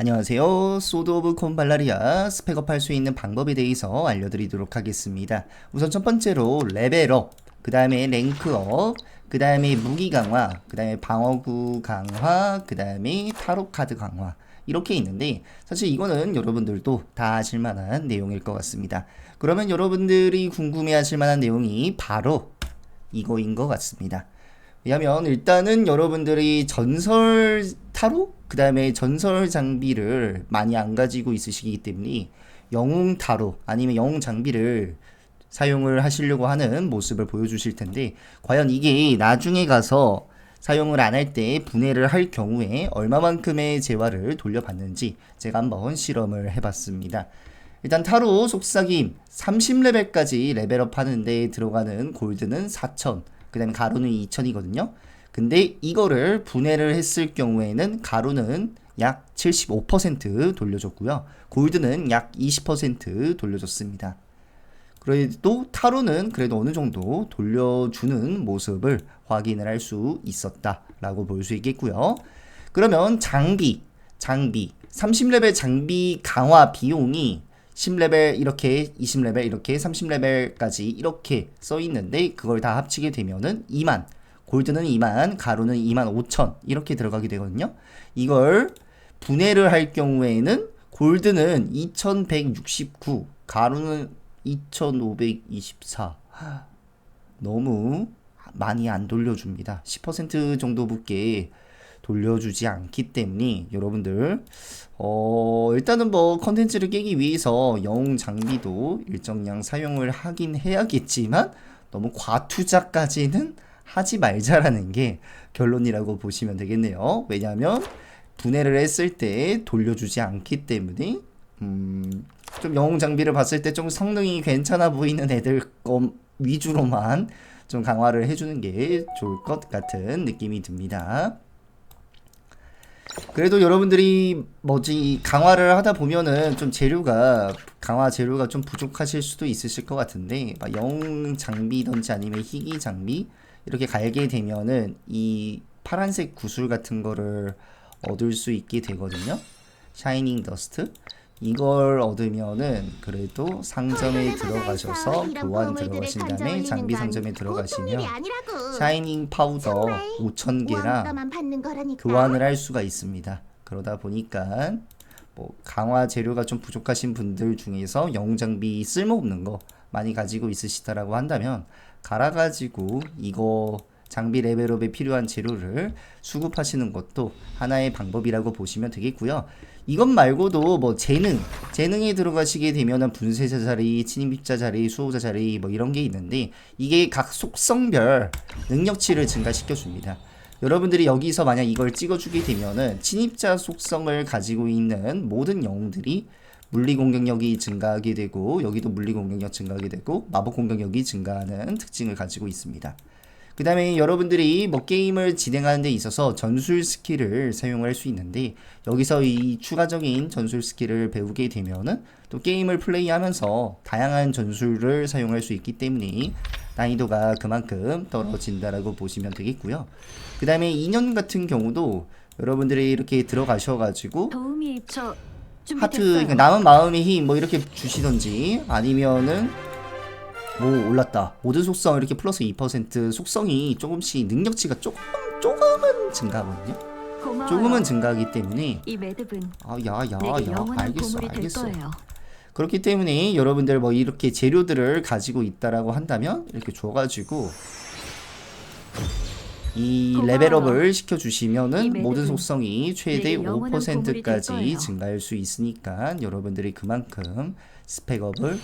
안녕하세요. 소드 오브 콘발라리아 스펙업 할 수 있는 방법에 대해서 알려드리도록 하겠습니다. 우선 첫 번째로 레벨업, 그 다음에 랭크업, 그 다음에 무기 강화, 그 다음에 방어구 강화, 그 다음에 타로 카드 강화. 이렇게 있는데 사실 이거는 여러분들도 다 아실 만한 내용일 것 같습니다. 그러면 여러분들이 궁금해 하실 만한 내용이 바로 이거인 것 같습니다. 왜냐면 일단은 여러분들이 전설 타로 그 다음에 전설 장비를 많이 안 가지고 있으시기 때문에 영웅 타로 아니면 영웅 장비를 사용을 하시려고 하는 모습을 보여주실 텐데 과연 이게 나중에 가서 사용을 안 할 때 분해를 할 경우에 얼마만큼의 재화를 돌려받는지 제가 한번 실험을 해봤습니다. 일단 타로 속삭임 30레벨까지 레벨업 하는데 들어가는 골드는 4,000, 그 다음에 가루는 2,000이거든요. 근데 이거를 분해를 했을 경우에는 가루는 약 75% 돌려줬고요. 골드는 약 20% 돌려줬습니다. 그래도 타로는 그래도 어느 정도 돌려주는 모습을 확인을 할 수 있었다라고 볼 수 있겠고요. 그러면 장비, 장비, 30레벨 장비 강화 비용이 10레벨 이렇게 20레벨 이렇게 30레벨까지 이렇게 써 있는데 그걸 다 합치게 되면은 2만 골드는 2만 가루는 2만 5천 이렇게 들어가게 되거든요. 이걸 분해를 할 경우에는 골드는 2169 가루는 2524 너무 많이 안 돌려줍니다. 10% 정도밖에 돌려주지 않기 때문에 여러분들 어 일단은 뭐 컨텐츠를 깨기 위해서 영웅 장비도 일정량 사용을 하긴 해야겠지만 너무 과투자까지는 하지 말자라는 게 결론이라고 보시면 되겠네요. 왜냐하면 분해를 했을 때 돌려주지 않기 때문에 음, 좀 영웅 장비를 봤을 때 좀 성능이 괜찮아 보이는 애들 거 위주로만 좀 강화를 해주는 게 좋을 것 같은 느낌이 듭니다. 그래도 여러분들이 뭐지 강화를 하다 보면은 좀 재료가 강화 재료가 좀 부족하실 수도 있으실 것 같은데 막 영웅 장비든지 아니면 희귀 장비 이렇게 갈게 되면은 이 파란색 구슬 같은 거를 얻을 수 있게 되거든요. 샤이닝 더스트 이걸 얻으면은 그래도 상점에 들어가셔서 교환 들어가신 다음에 장비 상점에 들어가시면 샤이닝 파우더 5,000개랑 교환을 할 수가 있습니다. 그러다 보니까 뭐 강화 재료가 좀 부족하신 분들 중에서 영웅 장비 쓸모없는 거 많이 가지고 있으시다라고 한다면 갈아가지고 이거 장비 레벨업에 필요한 재료를 수급하시는 것도 하나의 방법이라고 보시면 되겠고요. 이것 말고도 뭐 재능, 재능에 들어가시게 되면은 분쇄자 자리, 침입자 자리, 수호자 자리 뭐 이런 게 있는데 이게 각 속성별 능력치를 증가시켜 줍니다. 여러분들이 여기서 만약 이걸 찍어주게 되면은 침입자 속성을 가지고 있는 모든 영웅들이 물리 공격력이 증가하게 되고 여기도 물리 공격력 증가하게 되고 마법 공격력이 증가하는 특징을 가지고 있습니다. 그 다음에 여러분들이 뭐 게임을 진행하는 데 있어서 전술 스킬을 사용할 수 있는데 여기서 이 추가적인 전술 스킬을 배우게 되면은 또 게임을 플레이하면서 다양한 전술을 사용할 수 있기 때문에 난이도가 그만큼 떨어진다라고 보시면 되겠고요. 그 다음에 2년 같은 경우도 여러분들이 이렇게 들어가셔가지고 도우미 저 하트. 그러니까 남은 마음의 힘 뭐 이렇게 주시던지 아니면은 오 올랐다 모든 속성 이렇게 플러스 2% 속성이 조금씩 능력치가 조금 조금은 증가하거든요 고마워요. 조금은 증가하기 때문에 이 매듭은 아야야 내게 야 영원한 알겠어 알겠어. 그렇기 때문에 여러분들 뭐 이렇게 재료들을 가지고 있다라고 한다면 이렇게 줘가지고 이 고마워요. 레벨업을 이 시켜주시면은 모든 속성이 최대 내게 영원한 보물이 될 5%까지 거예요. 증가할 수 있으니까 여러분들이 그만큼 스펙업을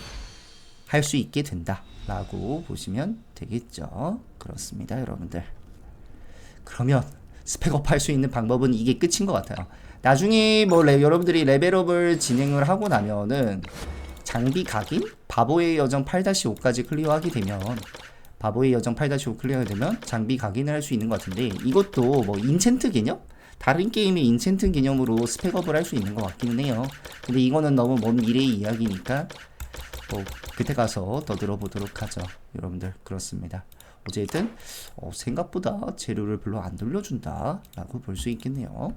할 수 있게 된다라고 보시면 되겠죠. 그렇습니다, 여러분들. 그러면 스펙업 할 수 있는 방법은 이게 끝인 것 같아요. 나중에 뭐 레- 여러분들이 레벨업을 진행을 하고 나면은 장비 각인? 바보의 여정 8-5까지 클리어하게 되면 바보의 여정 8-5 클리어하게 되면 장비 각인을 할 수 있는 것 같은데 이것도 뭐 인챈트 개념? 다른 게임의 인챈트 개념으로 스펙업을 할 수 있는 것 같기는 해요. 근데 이거는 너무 먼 미래의 이야기니까 뭐 그때 가서 더 들어보도록 하죠. 여러분들 그렇습니다. 어쨌든 어, 생각보다 재료를 별로 안 돌려준다라고 볼 수 있겠네요.